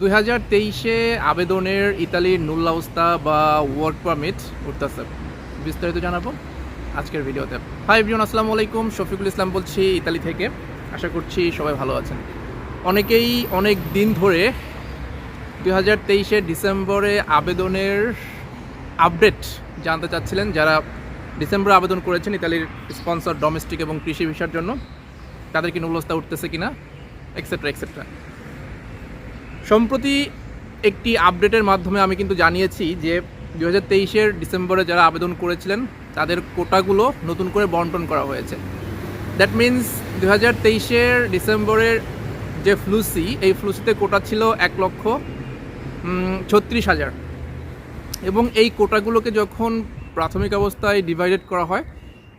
দুই হাজার তেইশে আবেদনের ইতালির নুল্লাউস্তা বা ওয়ার্ক পারমিট উঠতেছে। বিস্তারিত জানাব আজকের ভিডিওতে। হাই এভরিওন আসসালামু আলাইকুম। শফিকুল ইসলাম বলছি ইতালি থেকে। আশা করছি সবাই ভালো আছেন। অনেকেই অনেক দিন ধরে দুই হাজার তেইশে ডিসেম্বরে আবেদনের আপডেট জানতে চাচ্ছিলেন যারা ডিসেম্বরে আবেদন করেছেন ইতালির স্পন্সর, ডোমেস্টিক এবং কৃষি ভিসার জন্য। তাদের কি নুল্লাস্তা উঠতেছে কিনা এক্সেট্রা এক্সেট্রা সম্প্রতি একটি আপডেটের মাধ্যমে আমি কিন্তু জানিয়েছি যে দু হাজার তেইশের ডিসেম্বরে যারা আবেদন করেছিলেন, তাদের কোটাগুলো নতুন করে বন্টন করা হয়েছে। দ্যাট মিন্স দু হাজার তেইশের ডিসেম্বরের যে ফ্লুসি এই ফ্লুসিতে কোটা ছিল এক লক্ষ ছত্রিশ হাজার। এবং এই কোটাগুলোকে যখন প্রাথমিক অবস্থায় ডিভাইডেড করা হয়,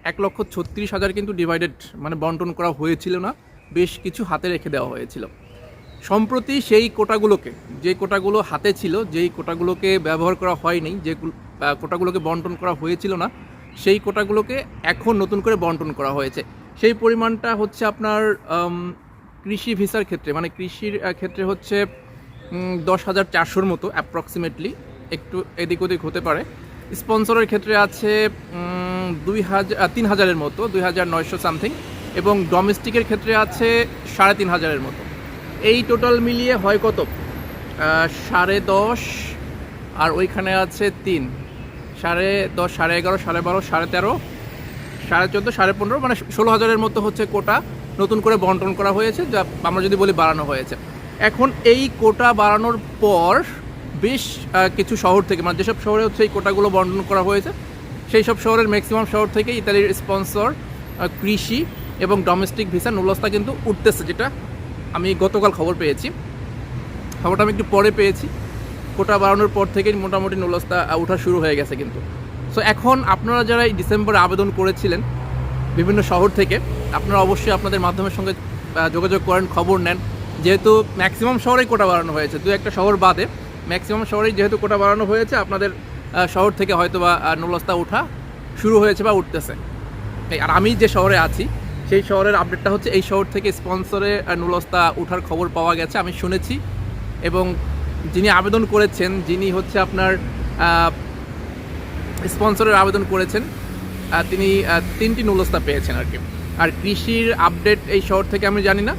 এক লক্ষ ছত্রিশ হাজার কিন্তু ডিভাইডেড মানে বন্টন করা হয়েছিল না, বেশ কিছু হাতে রেখে দেওয়া হয়েছিল। সম্প্রতি সেই কোটাগুলোকে, যে কোটাগুলো হাতে ছিল, যেই কোটাগুলোকে ব্যবহার করা হয়নি, যে কোটাগুলোকে বন্টন করা হয়েছিল না, সেই কোটাগুলোকে এখন নতুন করে বন্টন করা হয়েছে। সেই পরিমাণটা হচ্ছে আপনার কৃষি ভিসার ক্ষেত্রে মানে কৃষির ক্ষেত্রে হচ্ছে দশ হাজার চারশোর মতো অ্যাপ্রক্সিমেটলি একটু এদিক ওদিক হতে পারে। স্পন্সরের ক্ষেত্রে আছে দুই হাজার তিন হাজারের মতো, দুই হাজার নয়শো সামথিং, এবং ডোমেস্টিকের ক্ষেত্রে আছে সাড়ে তিন হাজারের মতো। এই টোটাল মিলিয়ে হয় কত? সাড়ে দশ আর ওইখানে আছে তিন। সাড়ে দশ, সাড়ে এগারো, সাড়ে বারো, সাড়ে তেরো, সাড়ে চোদ্দ, সাড়ে পনেরো মানে ষোলো হাজারের মতো হচ্ছে কোটা নতুন করে বন্টন করা হয়েছে, যা আমরা যদি বলি বাড়ানো হয়েছে। এখন এই কোটা বাড়ানোর পর বেশ কিছু শহর থেকে মানে যেসব শহরে হচ্ছে এই কোটাগুলো বন্টন করা হয়েছে, সেই সব শহরের ম্যাক্সিমাম শহর থেকে ইতালির স্পন্সর কৃষি এবং ডোমেস্টিক ভিসা নুলস্তা কিন্তু উঠতেছে, যেটা আমি গতকাল খবর পেয়েছি। খবরটা আমি একটু পরে পেয়েছি। কোটা বাড়ানোর পর থেকেই মোটামুটি নুলস্তা ওঠা শুরু হয়ে গেছে কিন্তু। সো এখন আপনারা যারা এই ডিসেম্বরে আবেদন করেছিলেন বিভিন্ন শহর থেকে, আপনারা অবশ্যই আপনাদের মাধ্যমের সঙ্গে যোগাযোগ করেন, খবর নেন। যেহেতু ম্যাক্সিমাম শহরেই কোটা বাড়ানো হয়েছে, দু একটা শহর বাদে ম্যাক্সিমাম শহরেই যেহেতু কোটা বাড়ানো হয়েছে, আপনাদের শহর থেকে হয়তো বা নুলস্তা ওঠা শুরু হয়েছে বা উঠতেছে। আর আমি যে শহরে আছি সেই শহরের আপডেটটা হচ্ছে, এই শহর থেকে স্পন্সরে নুলস্তা ওঠার খবর পাওয়া গেছে, আমি শুনেছি। এবং যিনি আবেদন করেছেন, যিনি হচ্ছে আপনার স্পন্সরের আবেদন করেছেন তিনি তিনটি নুলস্তা পেয়েছেন আর কি। আর কৃষির আপডেট এই শহর থেকে আমি জানি না।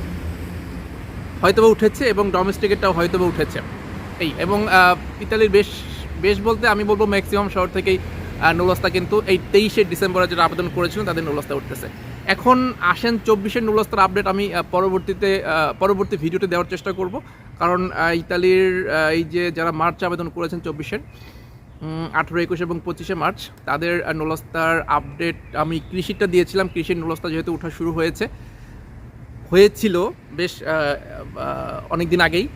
হয়তোবা উঠেছে এবং ডোমেস্টিকেরটাও হয়তোবা উঠেছে। এই, এবং ইতালির বেশ বেশ বলতে আমি বলব ম্যাক্সিমাম শহর থেকেই নুলস্তা কিন্তু এই তেইশে ডিসেম্বরে যারা আবেদন করেছিলেন তাদের নুলস্তা উঠতেছে। এখন আসেন চব্বিশের নুলস্তার আপডেট আমি পরবর্তীতে পরবর্তী ভিডিওতে দেওয়ার চেষ্টা করব। কারণ ইতালির এই যে যারা মার্চ আবেদন করেছেন চব্বিশের আঠেরো, একুশ এবং পঁচিশে মার্চ, তাদের নুলস্তার আপডেট আমি কৃষিটা দিয়েছিলাম। কৃষির নুলস্তা যেহেতু ওঠা শুরু হয়েছে, হয়েছিল বেশ অনেক দিন আগেই,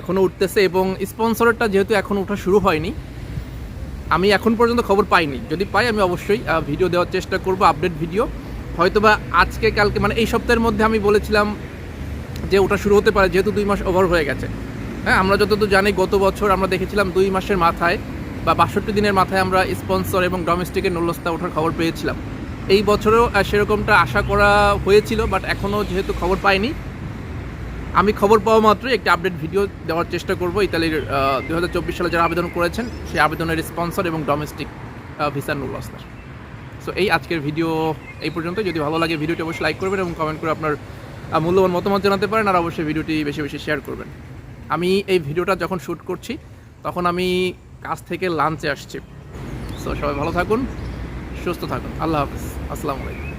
এখনও উঠতেছে এবং স্পন্সরটা যেহেতু এখন ওঠা শুরু হয়নি, আমি এখন পর্যন্ত খবর পাইনি। যদি পাই আমি অবশ্যই ভিডিও দেওয়ার চেষ্টা করব আপডেট ভিডিও হয়তোবা আজকে, কালকে মানে এই সপ্তাহের মধ্যে আমি বলেছিলাম যে ওটা শুরু হতে পারে, যেহেতু দুই মাস ওভার হয়ে গেছে। হ্যাঁ আমরা যতদূর জানি গত বছর আমরা দেখেছিলাম দুই মাসের মাথায় বা বাষট্টি দিনের মাথায় আমরা স্পন্সর এবং ডোমেস্টিকের নুলস্তা ওঠার খবর পেয়েছিলাম। এই বছরেও সেরকমটা আশা করা হয়েছিল বাট এখনও যেহেতু খবর পাইনি, আমি খবর পাওয়া মাত্রই একটি আপডেট ভিডিও দেওয়ার চেষ্টা করব। ইতালির দু হাজার চব্বিশ সালে যারা আবেদন করেছেন, সেই আবেদনের স্পন্সর এবং ডোমেস্টিক ভিসা নুলস্তার সো এই আজকের ভিডিও এই পর্যন্ত যদি ভালো লাগে ভিডিওটি অবশ্যই লাইক করবেন এবং কমেন্ট করে আপনার মূল্যবান মতামত জানাতে পারেন আর অবশ্যই ভিডিওটি বেশি বেশি শেয়ার করবেন। আমি এই ভিডিওটা যখন শ্যুট করছি, তখন আমি কাজ থেকে লাঞ্চে আসছি। সো সবাই ভালো থাকুন, সুস্থ থাকুন। আল্লাহ হাফিজ। আসসালামু আলাইকুম।